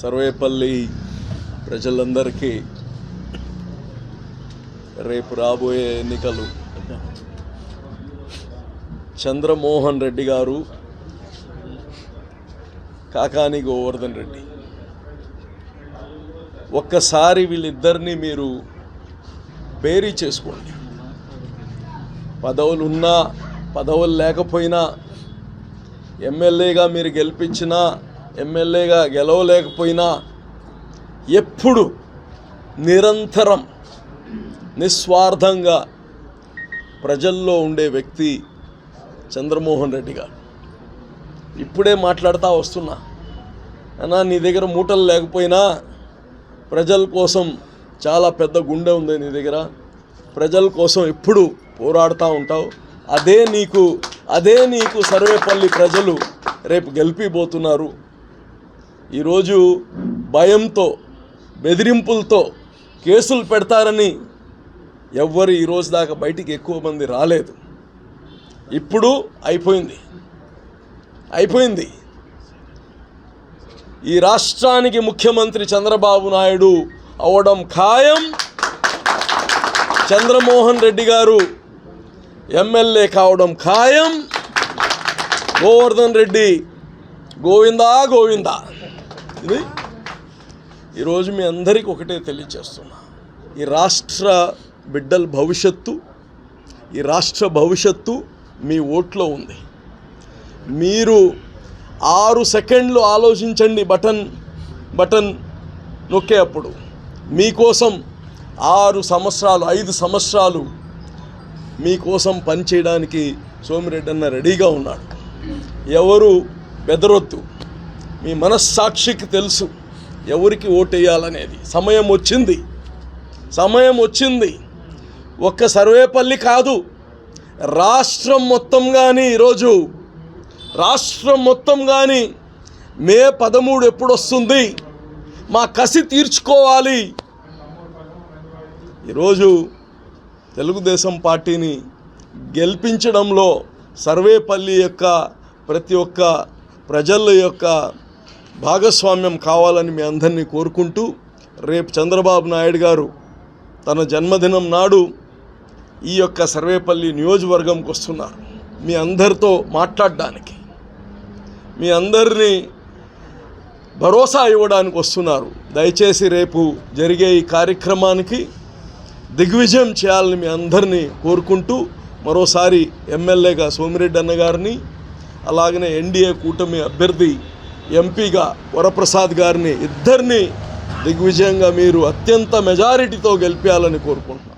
సర్వేపల్లి ప్రజలందరికీ రేపు రాబోయే ఎన్నికలు. చంద్రమోహన్ రెడ్డి గారు కాకాని గోవర్ధన్ రెడ్డి. ఒక్కసారి వీళ్ళిద్దరిని మీరు బేరీ చేసుకోండి. పదవులు ఉన్నా పదవులు లేకపోయినా ఎమ్మెల్యేగా మీరు గెలిపించినా ఎమ్మెల్యేగా గెలవలేకపోయినా ఎప్పుడు నిరంతరం నిస్వార్థంగా ప్రజల్లో ఉండే వ్యక్తి చంద్రమోహన్ రెడ్డి గారు. ఇప్పుడే మాట్లాడుతూ వస్తున్నా. అన్నా నీ దగ్గర మూటలు లేకపోయినా ప్రజల కోసం చాలా పెద్ద గుండె ఉంది నీ దగ్గర. ప్రజల కోసం ఎప్పుడు పోరాడుతూ ఉంటావు. అదే నీకు అదే నీకు సర్వేపల్లి ప్రజలు రేపు గెలిపిపోతున్నారు ఈరోజు భయంతో బెదిరింపులతో కేసులు పెడతారని ఎవ్వరు ఈరోజు దాకా బయటికి ఎక్కువ మంది రాలేదు. ఇప్పుడు అయిపోయింది. అయిపోయింది. ఈ రాష్ట్రానికి ముఖ్యమంత్రి చంద్రబాబు నాయుడు అవడం ఖాయం. చంద్రమోహన్ రెడ్డి గారు ఎమ్మెల్యే కావడం ఖాయం. గోవర్ధన్ రెడ్డి గోవిందా గోవిందా. ఇది. ఈరోజు మీ అందరికీ ఒకటే తెలియచేస్తున్నా. ఈ రాష్ట్ర బిడ్డల భవిష్యత్తు ఈ రాష్ట్ర భవిష్యత్తు మీ ఓట్లో ఉంది. మీరు ఆరు సెకండ్లు ఆలోచించండి బటన్ బటన్ నొక్కే అప్పుడు మీకోసం ఆరు సంవత్సరాలు ఐదు సంవత్సరాలు మీకోసం పనిచేయడానికి సోమిరెడ్డి అన్న రెడీగా ఉన్నాడు. ఎవరు బెదరొద్దు. మీ మనస్సాక్షికి తెలుసు. ఎవరికి ఓటేయాలనేది. సమయం వచ్చింది. సమయం వచ్చింది. ఒక్క సర్వేపల్లి కాదు. రాష్ట్రం మొత్తం కానీ ఈరోజు. రాష్ట్రం మొత్తం కానీ మే పదమూడు ఎప్పుడు వస్తుంది మా కసి తీర్చుకోవాలి. ఈరోజు తెలుగుదేశం పార్టీని గెలిపించడంలో సర్వేపల్లి యొక్క ప్రతి ఒక్క ప్రజల యొక్క భాగస్వామ్యం కావాలని మీ అందరినీ కోరుకుంటూ రేపు చంద్రబాబు నాయుడు గారు తన జన్మదినం నాడు ఈ యొక్క సర్వేపల్లి నియోజకవర్గంకి వస్తున్నారు. మీ అందరితో మాట్లాడడానికి మీ అందరినీ భరోసా ఇవ్వడానికి వస్తున్నారు. దయచేసి రేపు జరిగే ఈ కార్యక్రమానికి దిగ్విజయం చేయాలని మీ అందరినీ కోరుకుంటూ మరోసారి ఎమ్మెల్యేగా సోమిరెడ్డి అన్న గారిని అలాగనే ఎన్డీఏ కూటమి అభ్యర్థి ఎంపీగా వరప్రసాద్ గారిని ఇద్దరిని దిగ్విజయంగా మీరు అత్యంత మెజారిటీతో గెలిపించాలని కోరుకుంటున్నాను